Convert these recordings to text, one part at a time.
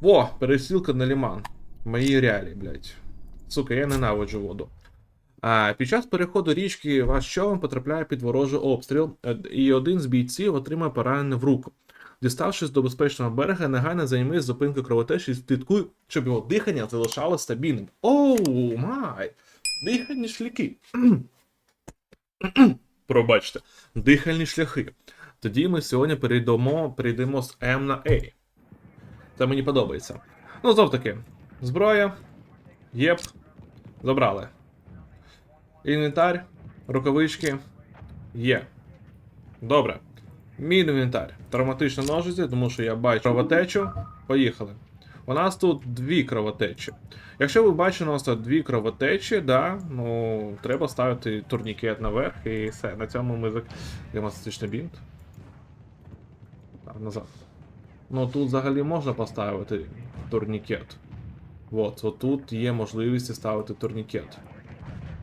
Во, пересілка на ліман. Мої реалії, блядь. Сука, я ненавиджу воду. А, під час переходу річки ваш човен потрапляє під ворожий обстріл, е, і один з бійців отримає поранення в руку. Діставшись до безпечного берега, негайно займись зупинкою кровотечі і слідкуй, щоб його дихання залишалося стабільним. Оу, май! Дихальні шляхи. Пробачте, дихальні шляхи. Тоді ми сьогодні перейдемо, перейдемо з М на A. Це мені подобається. Ну, знов таки, зброя. Єп. Забрали. Інвентар, рукавички. Є. Добре. Мій інвентар. Травматична ножиці, тому що я бачу кровотечу. Поїхали. У нас тут дві кровотечі. Якщо ви бачите, у нас тут дві кровотечі, да, ну, треба ставити турнікет наверх і все. На цьому ми зак... Гемостатичний бінт. Так, назад. Ну тут взагалі можна поставити турнікет. От, отут є можливість ставити турнікет.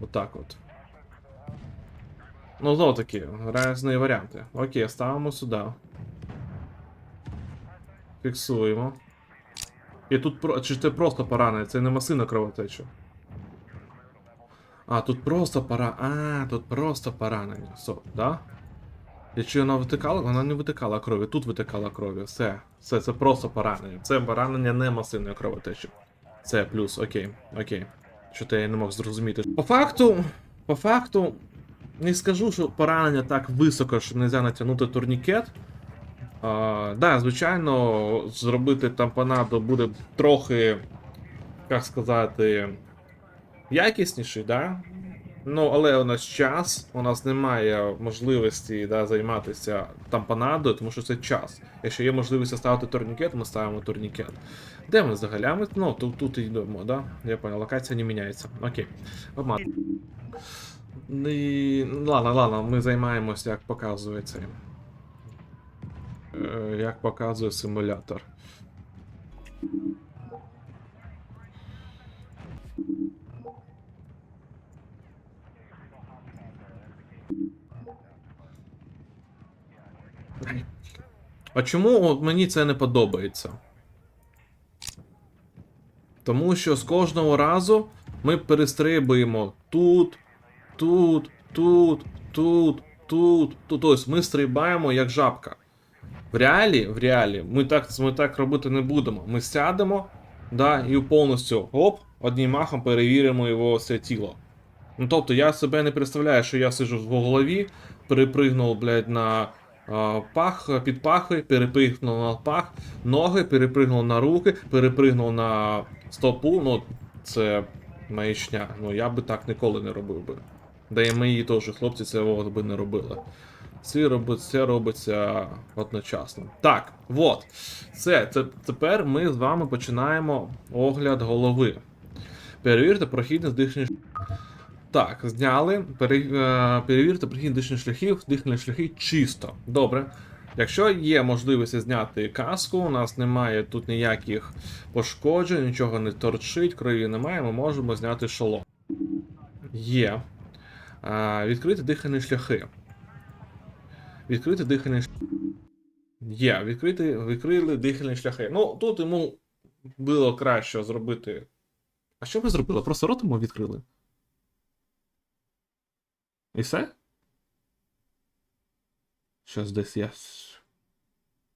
Отак от. Ну, знову таки, різні варіанти. Окей, ставимо сюди. Фіксуємо. І тут про. Чи це просто поранення, це не масина кровотеча. А, тут просто пора. А, тут просто поранення. Со, да? Якщо вона витикала, вона не витикала крові, тут витикала крові. Все. Все, це просто поранення. Це поранення не масивної кровотечі. Це плюс, окей, окей. Що то я не мог зрозуміти. По факту, по факту, не скажу, що поранення так високо, що не можна натягнути турнікет. А, да, звичайно, зробити тампонаду буде трохи, як сказати, якісніший, да? Ну, але у нас час, у нас немає можливості да, займатися тампонадою, тому що це час. Якщо є можливість ставити турнікет, ми ставимо турнікет. Де ми взагалі? Ну, тут, тут йдемо, да? Я понял, локація не міняється. Окей. Обман. І... Ладно, ладно, ми займаємося, як показує цей. Е, Як показує симулятор. А чому от мені це не подобається? Тому що з кожного разу ми перестрибуємо тут, тут, тут, тут, тут, тут. Тобто ми стрибаємо як жабка. В реалі, в реалі, ми так, ми так робити не будемо. Ми сядемо, да, і повністю оп, одним махом перевіримо його все тіло. Ну тобто я себе не представляю, що я сижу в голові, перепригнув, блядь, на пах, під пахи, перепригнув на пах, ноги, перепригнув на руки, перепригнув на стопу. Ну, це маячня. Ну я би так ніколи не робив би. Да і мої теж хлопці цього би не робили. Це робиться, це робиться одночасно. Так, от. Все, це, тепер ми з вами починаємо огляд голови. Перевірте прохідність дихальних так, зняли. Е, перевірте прохідність дихальних шляхів, дихальні шляхи чисто. Добре. Якщо є можливість зняти каску, у нас немає тут ніяких пошкоджень, нічого не торчить, крові немає, ми можемо зняти шолом. Є. А, відкрити дихальні шляхи. Відкрити дихальні шляхи. Є, відкрити, відкрили дихальні шляхи. Ну, тут йому було краще зробити. А що ми зробили? Просто рот йому відкрили? І все? Щас десь я.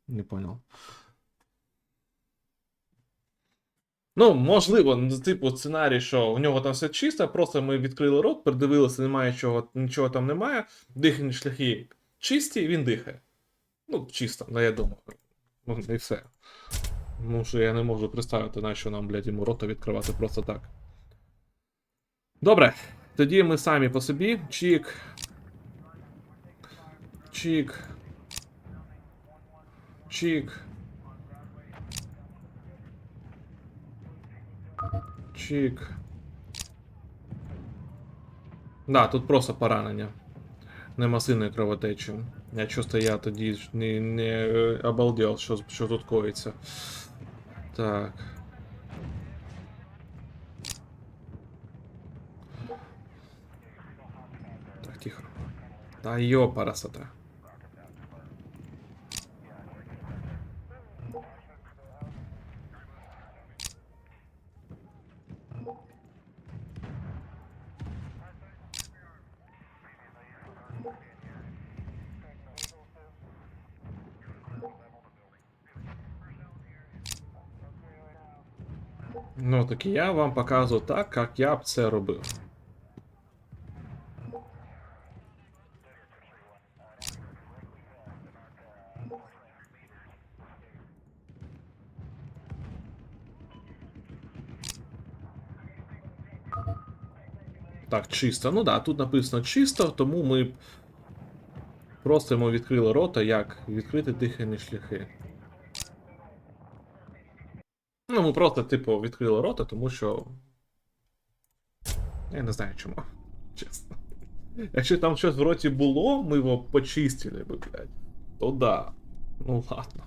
Не понял. Ну, можливо, ну, типу, сценарій, що у нього там все чисто, просто ми відкрили рот, придивилися, немає чого, нічого там немає. Дихальні шляхи чисті, він дихає. Ну, чисто, ну я думаю. Ну, і все. Тому що я не можу представити, на що нам, блядь, йому рота відкривати просто так. Добре. Тоді ми самі по собі. Чік. Чік. Чік. Чік. Да, тут просто поранення. Нема сильної кровотечі. Я чисто я тоді не, не е, обалдел, що, що тут коїться. Так, Та йо, парасота. Ну, так я вам показываю так, как я б це робив. Так, чисто. Ну да, тут написано чисто, тому ми просто йому відкрили рота, як відкрити дихальні шляхи. Ну, ми просто, типу, відкрили рота, тому що. Я не знаю чому. Чесно. Якщо там щось в роті було, ми його почистили би, блядь. То да. Ну ладно.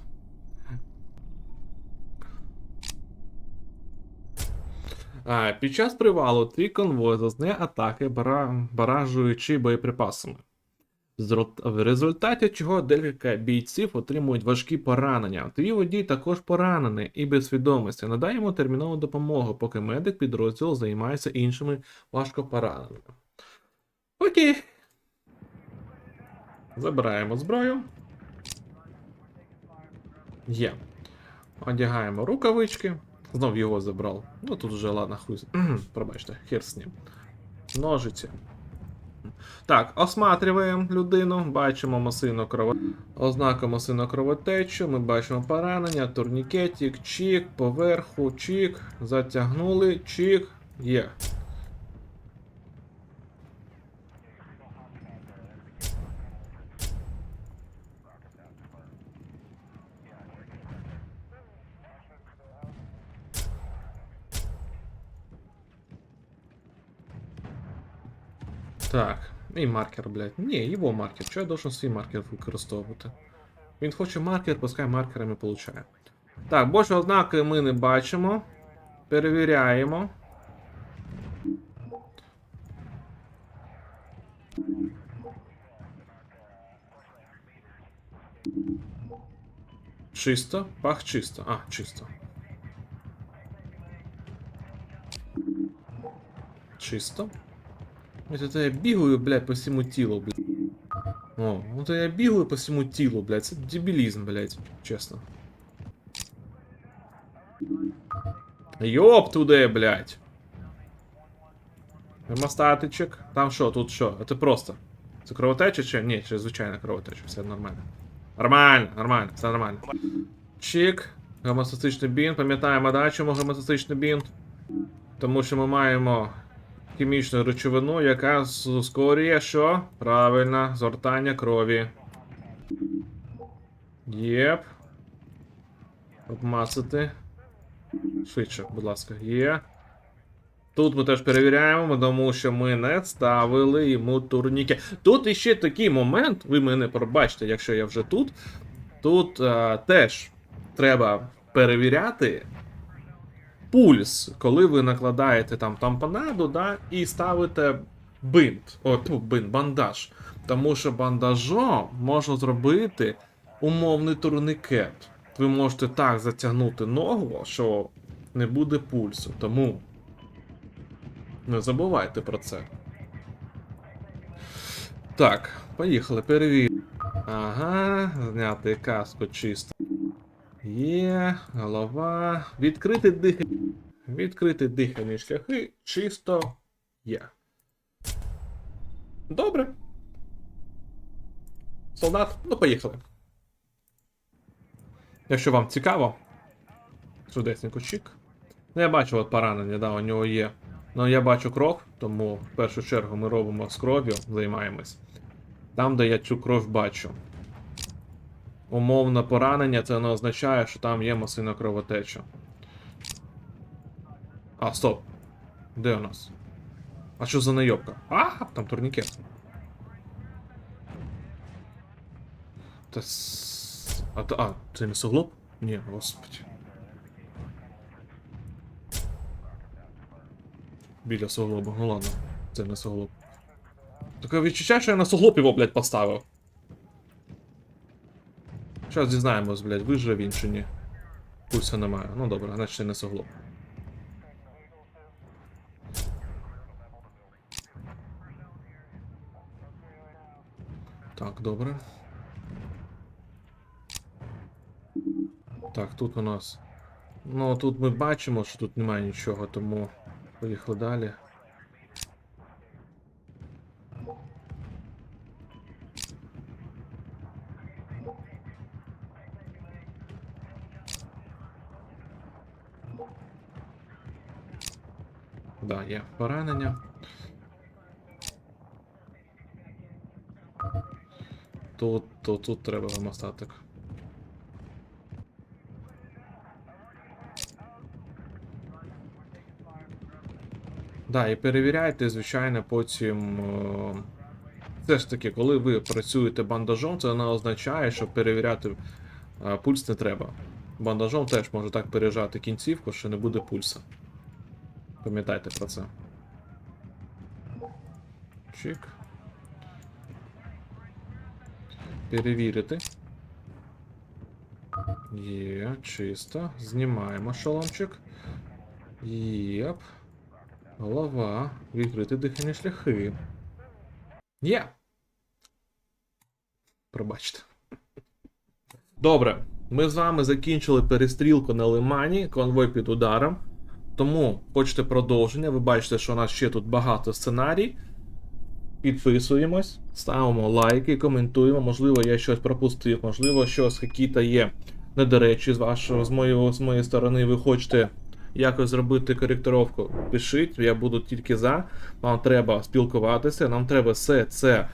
Під час привалу твій конвой зазнає атаки, бара... баражуючи боєприпасами. В результаті чого декілька бійців отримують важкі поранення. Твій водій також поранений і без свідомості. Надай йому термінову допомогу, поки медик підрозділу займається іншими важкопораненими. Окей. Забираємо зброю. Є. Одягаємо рукавички. Знов його забрав. Ну тут вже ладно, хуй. Пробачте, хер з ним. Ножиці. Так, осматриваємо людину, бачимо масину крово... ознаку масину кровотечу, ми бачимо поранення, турнікетик, чік, поверху, чік, затягнули, чік, є. Так, і маркер, блядь. Ні, його маркер. Чого я должен свій маркер використовувати? Він хоче маркер, пускай маркерами получає. Так, більше ознаки ми не бачимо. Перевіряємо. Чисто, пах чисто. А, чисто. Чисто. Ось це я бігаю, блядь, по всьому тілу, блядь. О, ну то я бігаю по всьому тілу, блядь. Це дебілізм, блядь, чесно. Йоп туди, блядь. Гемостатичок. Там що, тут що? Це просто. Це кровотеча чи? Ні, це звичайна кровотеча, все нормально. Нормально, нормально, все нормально. Чик. Гемостатичний бінт. Пам'ятаємо, да, чому гемостатичний бінт? Тому що ми маємо хімічну речовину, яка скорює що? Правильно, згортання крові. Єп. Обмацати. Швидше, будь ласка, є. Тут ми теж перевіряємо, тому що ми не ставили йому турніки. Тут іще такий момент, ви мене пробачте, якщо я вже тут. Тут е, теж треба перевіряти пульс, коли ви накладаєте там тампонаду, да, і ставите бинт, о, бинт, бандаж. Тому що бандажом можна зробити умовний турникет. Ви можете так затягнути ногу, що не буде пульсу. Тому не забувайте про це. Так, поїхали, перевіримо. Ага, зняти каску чисто. Є, голова. Відкрити дихання. Відкрити дихальні шляхи чисто є. Добре. Солдат, ну поїхали. Якщо вам цікаво, чудесненько чик. Ну, я бачу от поранення, да, у нього є. Ну, я бачу кров, тому в першу чергу ми робимо з кров'ю, займаємось. Там, де я цю кров бачу. Умовне поранення, це не означає, що там є масивна кровотеча. А, стоп. Де у нас? А що за найобка? А, там турнікет. Та с... А, та- а, це не суглоб? Ні, господи. Біля суглоба, ну ладно, це не суглоб. Таке відчуття, що я на суглоб його, блядь, поставив. Зараз дізнаємось, блядь, виживе він чи ні. Пульса немає. Ну добре, значить не суглоб. Так, добре. Так, тут у нас Ну, тут ми бачимо, що тут немає нічого, тому поїхали далі. Да, є поранення. Тут, тут, тут треба гомостатик. Да, і перевіряйте, звичайно, потім. е, Все ж таки, коли ви працюєте бандажом, це не означає, що перевіряти е, пульс не треба. Бандажом теж може так пережати кінцівку, що не буде пульса. Пам'ятайте про це. Чик. Перевірити. Є, чисто. Знімаємо шоломчик. Єп. Голова. Відкрити дихальні шляхи. Є. Пробачте. Добре. Ми з вами закінчили перестрілку на лимані, конвой під ударом. Тому хочете продовження. Ви бачите, що у нас ще тут багато сценарій. Підписуємось, ставимо лайки, коментуємо. Можливо, я щось пропустив, можливо, щось якісь є недоречі з вашого, з моєї, з моєї сторони. Ви хочете якось зробити коректировку. Пишіть, я буду тільки за. Нам треба спілкуватися, нам треба все це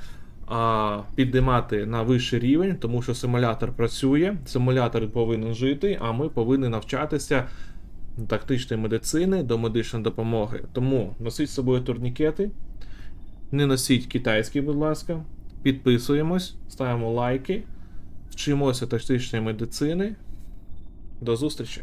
а, підіймати на вищий рівень, тому що симулятор працює, симулятор повинен жити, а ми повинні навчатися тактичної медицини до медичної допомоги. Тому носіть з собою турнікети. Не носіть китайський, будь ласка. Підписуємось, ставимо лайки, вчимося тактичної медицини. До зустрічі!